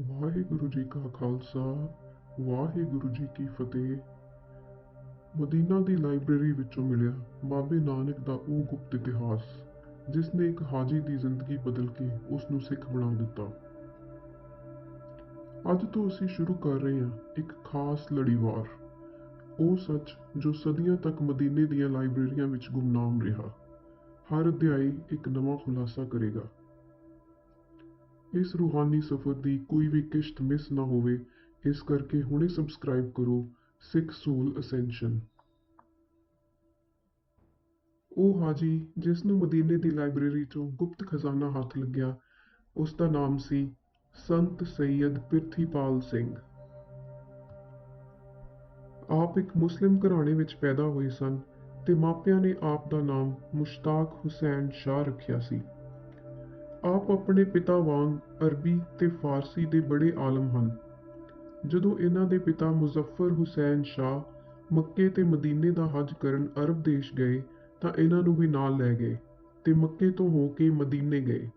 ਵਾਹਿਗੁਰੂ ਜੀ ਕਾ ਖਾਲਸਾ, ਵਾਹਿਗੁਰੂ ਜੀ ਕੀ ਫਤਿਹ। ਮਦੀਨਾ ਦੀ ਲਾਇਬ੍ਰੇਰੀ ਵਿੱਚੋਂ ਮਿਲਿਆ ਬਾਬੇ ਨਾਨਕ ਦਾ ਉਹ ਗੁਪਤ ਇਤਿਹਾਸ, ਜਿਸ ਨੇ ਇੱਕ ਹਾਜੀ ਦੀ ਜ਼ਿੰਦਗੀ ਬਦਲ ਕੇ ਉਸ ਨੂੰ ਸਿੱਖ ਬਣਾ ਦਿੱਤਾ। ਅੱਜ ਤੋਂ ਅਸੀਂ ਸ਼ੁਰੂ ਕਰ ਰਹੇ ਹਾਂ ਇੱਕ ਖਾਸ ਲੜੀਵਾਰ, ਉਹ ਸੱਚ ਜੋ ਸਦੀਆਂ ਤੱਕ ਮਦੀਨੇ ਦੀਆਂ ਲਾਇਬ੍ਰੇਰੀਆਂ ਵਿੱਚ ਗੁੰਮਨਾਮ ਰਿਹਾ। ਹਰ ਅਧਿਆਇ ਇੱਕ ਨਵਾਂ ਖੁਲਾਸਾ ਕਰੇਗਾ। ਇਸ ਰੂਹਾਨੀ ਸਫ਼ਰ ਦੀ ਕੋਈ ਵੀ ਕਿਸ਼ਤ ਮਿਸ ਨਾ ਹੋਵੇ, ਇਸ ਕਰਕੇ ਹੁਣੇ ਸਬਸਕ੍ਰਾਈਬ ਕਰੋ, ਸਿੱਖ ਸੂਲ ਅਸੈਂਸ਼ਨ। ਉਹ ਹਾਜੀ, ਜਿਸ ਨੂੰ ਮਦੀਨੇ ਦੀ ਲਾਇਬ੍ਰੇਰੀ ਤੋਂ ਗੁਪਤ ਖਜ਼ਾਨਾ ਹੱਥ ਲੱਗਿਆ, ਉਸ ਦਾ ਨਾਮ ਸੀ ਸੰਤ ਸੈਯਦ ਪਿਰਥੀਪਾਲ ਸਿੰਘ। ਆਪ ਇੱਕ ਮੁਸਲਿਮ ਘਰਾਣੇ ਵਿੱਚ ਪੈਦਾ ਹੋਏ ਸਨ ਤੇ ਮਾਪਿਆਂ ਨੇ ਆਪ ਦਾ ਨਾਮ ਮੁਸ਼ਤਾਕ ਹੁਸੈਨ ਸ਼ਾਹ ਰੱਖਿਆ ਸੀ। ਆਪ ਆਪਣੇ ਪਿਤਾ ਵਾਂਗ ਅਰਬੀ ਤੇ ਫਾਰਸੀ ਦੇ ਬੜੇ ਆਲਮ ਹਨ। ਜਦੋਂ ਇਹਨਾਂ ਦੇ ਪਿਤਾ ਮੁਜ਼ੱਫਰ ਹੁਸੈਨ ਸ਼ਾਹ ਮੱਕੇ ਤੇ ਮਦੀਨੇ ਦਾ ਹੱਜ ਕਰਨ ਅਰਬ ਦੇਸ਼ ਗਏ ਤਾਂ ਇਹਨਾਂ ਨੂੰ ਵੀ ਨਾਲ ਲੈ ਗਏ ਤੇ ਮੱਕੇ ਤੋਂ ਹੋ ਕੇ ਮਦੀਨੇ ਗਏ।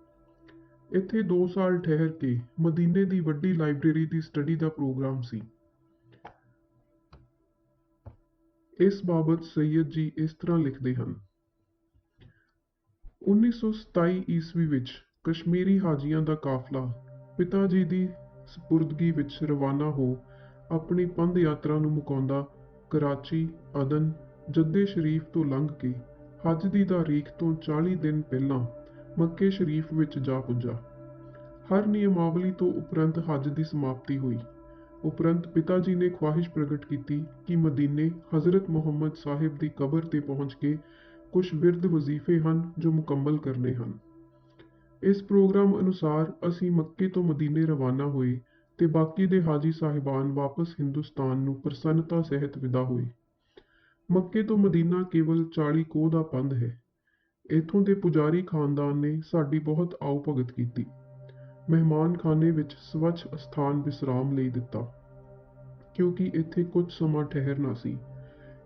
ਇੱਥੇ 2 ਸਾਲ ਠਹਿਰ ਕੇ ਮਦੀਨੇ ਦੀ ਵੱਡੀ ਲਾਇਬ੍ਰੇਰੀ ਦੀ ਸਟੱਡੀ ਦਾ ਪ੍ਰੋਗਰਾਮ ਸੀ। ਇਸ ਬਾਬਤ ਸੈਯਦ ਜੀ ਇਸ ਤਰ੍ਹਾਂ ਲਿਖਦੇ ਹਨ। 1927 ਈਸਵੀ ਵਿੱਚ ਕਸ਼ਮੀਰੀ ਹਾਜੀਆਂ ਦਾ ਕਾਫਲਾ। ਪਿਤਾ ਜੀ ਦੀ ਸਪੁਰਦਗੀ ਵਿੱਚ ਰਵਾਨਾ ਹੋ ਆਪਣੀ ਪੰਧ ਯਾਤਰਾ ਨੂੰ ਮੁਕਾਉਂਦਾ ਕਰਾਚੀ, ਅਦਨ, ਜੱਦੇ ਸ਼ਰੀਫ ਤੋਂ ਲੰਘ ਕੇ ਹੱਜ ਦੀ ਤਾਰੀਖ ਤੋਂ 40 ਦਿਨ ਪਹਿਲਾਂ ਮੱਕੇ ਸ਼ਰੀਫ ਵਿੱਚ ਜਾ ਪੁੱਜਾ। ਹਰ ਨਿਯਮਾਵਲੀ ਤੋਂ ਉਪਰੰਤ ਹੱਜ ਦੀ ਸਮਾਪਤੀ ਹੋਈ। ਉਪਰੰਤ ਪਿਤਾ ਜੀ ਨੇ ਖਵਾਹਿਸ਼ ਪ੍ਰਗਟ ਕੀਤੀ ਕਿ ਮਦੀਨੇ ਹਜ਼ਰਤ ਮੁਹੰਮਦ ਸਾਹਿਬ ਦੀ ਕਬਰ ਤੇ ਪਹੁੰਚ ਕੇ ਕੁਝ ਵਿਰਦ ਵਜ਼ੀਫੇ ਹਨ ਜੋ ਮੁਕੰਮਲ ਕਰਨੇ ਹਨ। ਇਸ ਪ੍ਰੋਗਰਾਮ ਅਨੁਸਾਰ ਅਸੀਂ ਮੱਕੇ ਤੋਂ ਮਦੀਨੇ ਰਵਾਨਾ ਹੋਏ ਤੇ ਬਾਕੀ ਦੇ ਹਾਜੀ ਸਾਹਿਬਾਨ ਵਾਪਸ ਹਿੰਦੁਸਤਾਨ ਨੂੰ ਪ੍ਰਸੰਨਤਾ ਸਹਿਤ ਵਿਦਾ ਹੋਏ। ਮੱਕੇ ਤੋਂ ਮਦੀਨਾ ਕੇਵਲ 40 ਕੋਹ ਦਾ ਪੰਧ ਹੈ। ਇਥੋਂ ਦੇ ਪੁਜਾਰੀ ਖਾਨਦਾਨ ਨੇ ਸਾਡੀ ਬਹੁਤ ਆਉ ਭਗਤ ਕੀਤੀ। ਮਹਿਮਾਨਖਾਨੇ ਵਿੱਚ ਸਵੱਛ ਸਥਾਨ ਵਿਸਰਾਮ ਲਈ ਦਿੱਤਾ। ਕਿਉਂਕਿ ਇੱਥੇ ਕੁਝ ਸਮਾਂ ਠਹਿਰਨਾ ਸੀ।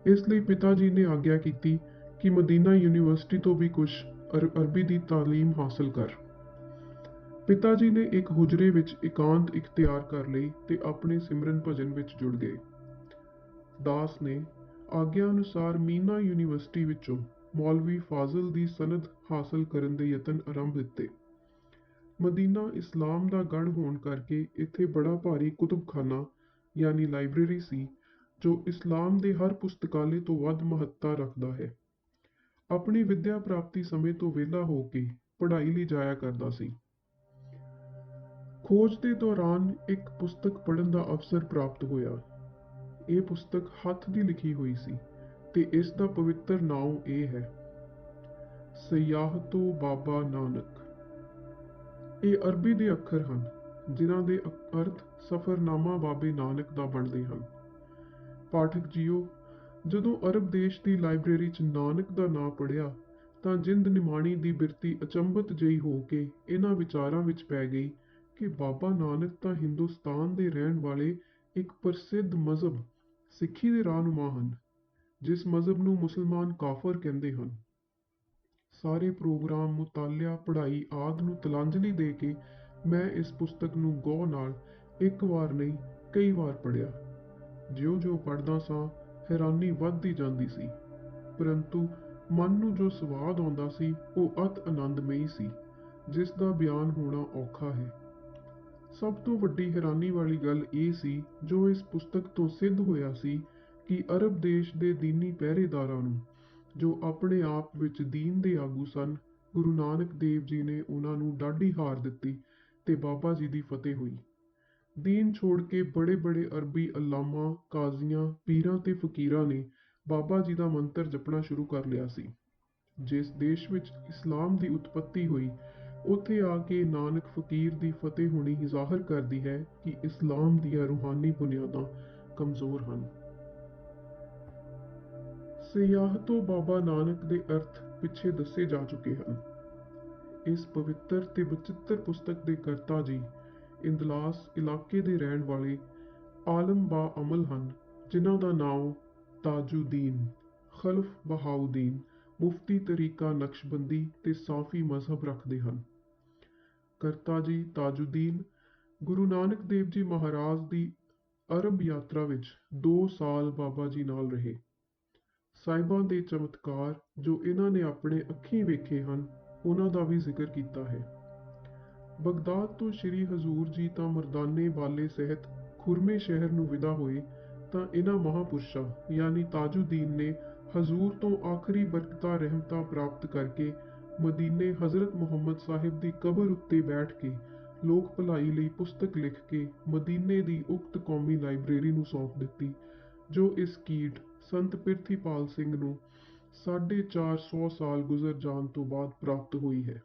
ਇਸ ਲਈ ਪਿਤਾ ਜੀ ਨੇ ਆਗਿਆ ਕੀਤੀ ਕਿ ਮਦੀਨਾ ਯੂਨੀਵਰਸਿਟੀ ਤੋਂ ਵੀ ਕੁਝ ਅਰਬੀ ਦੀ ਤਾਲੀਮ ਹਾਸਲ ਕਰ। ਪਿਤਾ ਜੀ ਨੇ ਇੱਕ ਹੁਜਰੇ ਵਿੱਚ ਇਕਾਂਤ ਇਖਤਿਆਰ ਕਰ ਲਈ ਤੇ ਆਪਣੇ ਸਿਮਰਨ ਭਜਨ ਵਿੱਚ ਜੁੜ ਗਏ। ਦਾਸ ਨੇ ਆਗਿਆ ਅਨੁਸਾਰ ਮੀਨਾ ਯੂਨੀਵਰਸਿਟੀ ਵਿੱਚੋਂ ਮੌਲਵੀ ਫਾਜ਼ਲ ਦੀ ਸਨਦ ਹਾਸਲ ਕਰਨ ਦੇ ਯਤਨ ਆਰੰਭ ਦਿੱਤੇ। ਮਦੀਨਾ ਇਸਲਾਮ ਦਾ ਗੜ ਹੋਣ ਕਰਕੇ ਇੱਥੇ ਬੜਾ ਭਾਰੀ ਕੁਤਬਖਾਨਾ, ਯਾਨੀ ਲਾਇਬ੍ਰੇਰੀ ਸੀ, ਜੋ ਇਸਲਾਮ ਦੇ ਹਰ ਪੁਸਤਕਾਲੇ ਤੋਂ ਵੱਧ ਮਹੱਤਤਾ ਰੱਖਦਾ ਹੈ। ਆਪਣੀ ਵਿੱਦਿਆ ਪ੍ਰਾਪਤੀ ਸਮੇਂ ਤੋਂ ਵਿਹਲਾ ਹੋ ਕੇ ਪੜ੍ਹਾਈ ਲਈ ਜਾਇਆ ਕਰਦਾ ਸੀ। ਖੋਜ ਦੇ ਦੌਰਾਨ ਇੱਕ ਪੁਸਤਕ ਪੜ੍ਹਨ ਦਾ ਅਵਸਰ ਪ੍ਰਾਪਤ ਹੋਇਆ। ਇਹ ਪੁਸਤਕ ਹੱਥ ਦੀ ਲਿਖੀ ਹੋਈ ਸੀ ਤੇ ਇਸ ਦਾ ਪਵਿੱਤਰ ਨਾਮ ਇਹ ਹੈ ਸਿਆਹਤੋ ਬਾਬਾ ਨਾਨਕ। ਇਹ ਅਰਬੀ ਦੇ ਅੱਖਰ ਹਨ, ਜਿਨ੍ਹਾਂ ਦੇ ਅਰਥ ਸਫਰਨਾਮਾ ਬਾਬੇ ਨਾਨਕ ਦਾ ਬਣਦੇ ਹਨ। ਪਾਠਕ ਜੀਓ ਜਦੋਂ ਅਰਬ ਦੇਸ਼ ਦੀ ਲਾਇਬ੍ਰੇਰੀ 'ਚ ਨਾਨਕ ਦਾ ਨਾਂ ਪੜਿਆ ਤਾਂ ਜਿੰਦ ਨਿਮਾਣੀ ਦੀ ਬਿਰਤੀ ਅਚੰਭਤ ਜਿਹੀ ਹੋ ਕੇ ਇਹਨਾਂ ਵਿਚਾਰਾਂ ਵਿੱਚ ਪੈ ਗਈ ਕਿ ਬਾਬਾ ਨਾਨਕ ਤਾਂ ਹਿੰਦੁਸਤਾਨ ਦੇ ਰਹਿਣ ਵਾਲੇ ਇੱਕ ਪ੍ਰਸਿੱਧ ਮਜ਼ਹਬ ਸਿੱਖੀ ਦੇ ਰਾਹਨੁਮਾ ਹਨ, ਜਿਸ ਮਜ਼ਹਬ ਨੂੰ ਮੁਸਲਮਾਨ ਕਾਫਰ ਕਹਿੰਦੇ ਹਨ। ਸਾਰੇ ਪ੍ਰੋਗਰਾਮ ਮੁਤਾਲਿਆ ਪੜ੍ਹਾਈ ਆਦ ਨੂੰ ਤਲਾਂਜਲੀ ਦੇ ਕੇ ਮੈਂ ਇਸ ਪੁਸਤਕ ਨੂੰ ਗੌ ਨਾਲ ਇੱਕ ਵਾਰ ਨਹੀਂ, ਕਈ ਵਾਰ ਪੜ੍ਹਿਆ। ਜਿਉਂ-ਜਿਉਂ ਪੜ੍ਹਦਾ ਸਾਂ ਹੈਰਾਨੀ ਵੱਧਦੀ ਜਾਂਦੀ ਸੀ, ਪਰੰਤੂ ਮਨ ਨੂੰ ਜੋ ਸਵਾਦ ਆਉਂਦਾ ਸੀ, ਉਹ ਅਤ ਆਨੰਦਮਈ ਸੀ, ਜਿਸ ਦਾ ਬਿਆਨ ਹੋਣਾ ਔਖਾ ਹੈ। ਸਭ ਤੋਂ ਵੱਡੀ ਹੈਰਾਨੀ ਵਾਲੀ ਗੱਲ ਇਹ ਸੀ, ਜੋ ਇਸ ਪੁਸਤਕ ਤੋਂ ਸਿੱਧ ਹੋਇਆ ਸੀ, ਕਿ ਅਰਬ ਦੇਸ਼ ਦੇ ਦੀਨੀ ਪਹਿਰੇਦਾਰਾਂ ਨੂੰ, ਜੋ ਆਪਣੇ ਆਪ ਵਿੱਚ ਦੀਨ ਦੇ ਆਗੂ ਸਨ, ਗੁਰੂ ਨਾਨਕ ਦੇਵ ਜੀ ਨੇ ਉਹਨਾਂ ਨੂੰ ਡਾਢੀ ਹਾਰ ਦਿੱਤੀ ਤੇ ਬਾਬਾ ਜੀ ਦੀ ਫਤਿਹ ਹੋਈ। ਦੀਨ ਛੋੜ ਕੇ ਬੜੇ ਬੜੇ ਅਰਬੀ ਅਲਾਮਾ, ਕਾਜ਼ੀਆਂ, ਪੀਰਾਂ ਤੇ ਫਕੀਰਾਂ ਨੇ ਬਾਬਾ ਜੀ ਦਾ ਮੰਤਰ ਜਪਣਾ ਸ਼ੁਰੂ ਕਰ ਲਿਆ ਸੀ। ਜਿਸ ਦੇਸ਼ ਵਿੱਚ ਇਸਲਾਮ ਦੀ ਉਤਪਤੀ ਹੋਈ, ਉੱਥੇ ਆ ਕੇ ਨਾਨਕ ਫਕੀਰ ਦੀ ਫਤਿਹ ਹੋਣੀ ਜ਼ਾਹਰ ਕਰਦੀ ਹੈ ਕਿ ਇਸਲਾਮ ਦੀਆਂ ਰੂਹਾਨੀ ਬੁਨਿਆਦਾਂ ਕਮਜ਼ੋਰ ਹਨ। ਸਿਆਹਤੋਂ ਬਾਬਾ ਨਾਨਕ ਦੇ ਅਰਥ ਪਿੱਛੇ ਦੱਸੇ ਜਾ ਚੁੱਕੇ ਹਨ। ਇਸ ਪਵਿੱਤਰ ਤੇ ਬਚਿੱਤਰ ਪੁਸਤਕ ਦੇ ਕਰਤਾ ਜੀ ਇੰਦਲਾਸ ਇਲਾਕੇ ਦੇ ਰਹਿਣ ਵਾਲੇ ਆਲਮ ਬਾ ਅਮਲ ਹਨ, ਜਿਨ੍ਹਾਂ ਦਾ ਨਾਮ ਤਾਜੁਦੀਨ, ਖਲਫ ਬਹਾਉਦੀਨ, ਮੁਫਤੀ ਤਰੀਕਾ ਨਕਸ਼ਬੰਦੀ ਤੇ ਸਾਫੀ ਮਜ਼ਹਬ ਰੱਖਦੇ ਹਨ। ਕਰਤਾ ਜੀ ਤਾਜੁਦੀਨ ਗੁਰੂ ਨਾਨਕ ਦੇਵ ਜੀ ਮਹਾਰਾਜ ਦੀ ਅਰਬ ਯਾਤਰਾ ਵਿੱਚ 2 ਸਾਲ ਬਾਬਾ ਜੀ ਨਾਲ ਰਹੇ। ਸਾਹਿਬਾਂ ਦੇ ਚਮਤਕਾਰ ਜੋ ਇਹਨਾਂ ਨੇ ਆਪਣੇ ਅੱਖੀਂ ਵੇਖੇ ਹਨ, ਉਹਨਾਂ ਦਾ ਵੀ ਜ਼ਿਕਰ ਕੀਤਾ ਹੈ। ਬਗਦਾਦ ਤੋਂ ਸ੍ਰੀ ਹਜ਼ੂਰ ਜੀ ਤਾਂ ਮਰਦਾਨੇ ਵਾਲੇ ਸਹਿਤ ਖੁਰਮੇ ਸ਼ਹਿਰ ਨੂੰ ਵਿਦਾ ਹੋਏ ਤਾਂ ਇਹਨਾਂ ਮਹਾਪੁਰਸ਼ਾਂ, ਯਾਨੀ ਤਾਜੁਦੀਨ ਨੇ ਹਜ਼ੂਰ ਤੋਂ ਆਖਰੀ ਬਰਕਤਾਂ ਰਹਿਮਤਾਂ ਪ੍ਰਾਪਤ ਕਰਕੇ ਮਦੀਨੇ ਹਜ਼ਰਤ ਮੁਹੰਮਦ ਸਾਹਿਬ ਦੀ ਕਬਰ ਉੱਤੇ ਬੈਠ ਕੇ ਲੋਕ ਭਲਾਈ ਲਈ ਪੁਸਤਕ ਲਿਖ ਕੇ ਮਦੀਨੇ ਦੀ ਉਕਤ ਕੌਮੀ ਲਾਇਬ੍ਰੇਰੀ ਨੂੰ ਸੌਂਪ ਦਿੱਤੀ, ਜੋ ਇਸ ਕੀਟ ਸੰਤ ਪਿਰਥੀਪਾਲ ਸਿੰਘ ਨੂੰ ਸਾਢੇ ਚਾਰ ਸੌ ਸਾਲ ਗੁਜ਼ਰ ਜਾਣ ਤੋਂ ਬਾਅਦ ਪ੍ਰਾਪਤ ਹੋਈ ਹੈ।